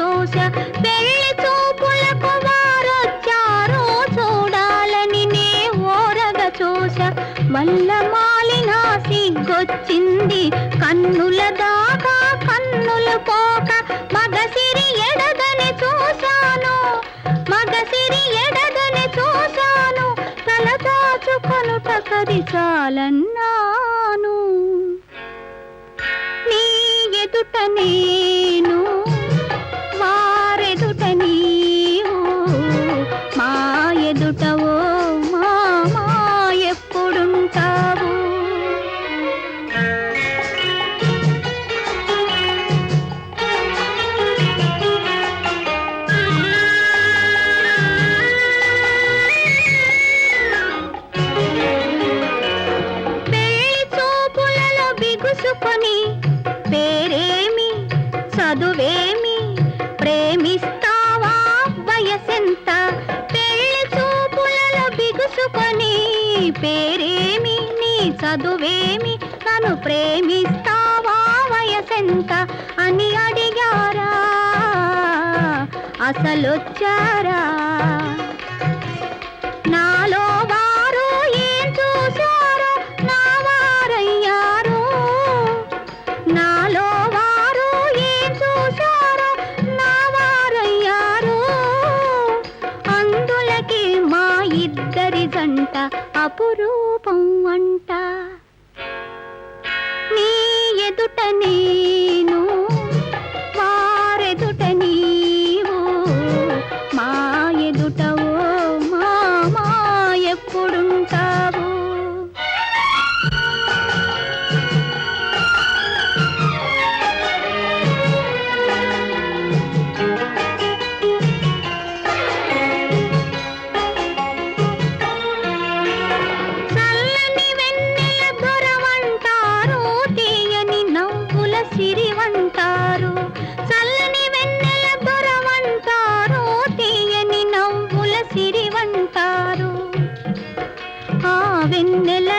చూసా పెళ్ళి చూపులకు వారొచ్చారో చూడాలని నే ఓరగా చూసా మల్ల మాలిన సిగ్గొచ్చింది కన్నుల దాకా కన్నులు పోక మగసిరి ఎడదని చూశాను. మగసిరి ఎడదని చూశాను. తల దాచుకొనుట కది చాలన్నా. ఎప్పుడుంటావు బిగుసుకొని పేరేమి చదువేమి ప్రేమిస్తావా వయసెంత? పెళ్ళి చూపులలో బిగుసుకొని పేరే చదువేమి? నన్ను ప్రేమిస్తావా? వయసెంత? అని అడిగారా. అసలొచ్చారా? జంట అపురూపం అంట. నీ ఎదుట నీ వెన్నెల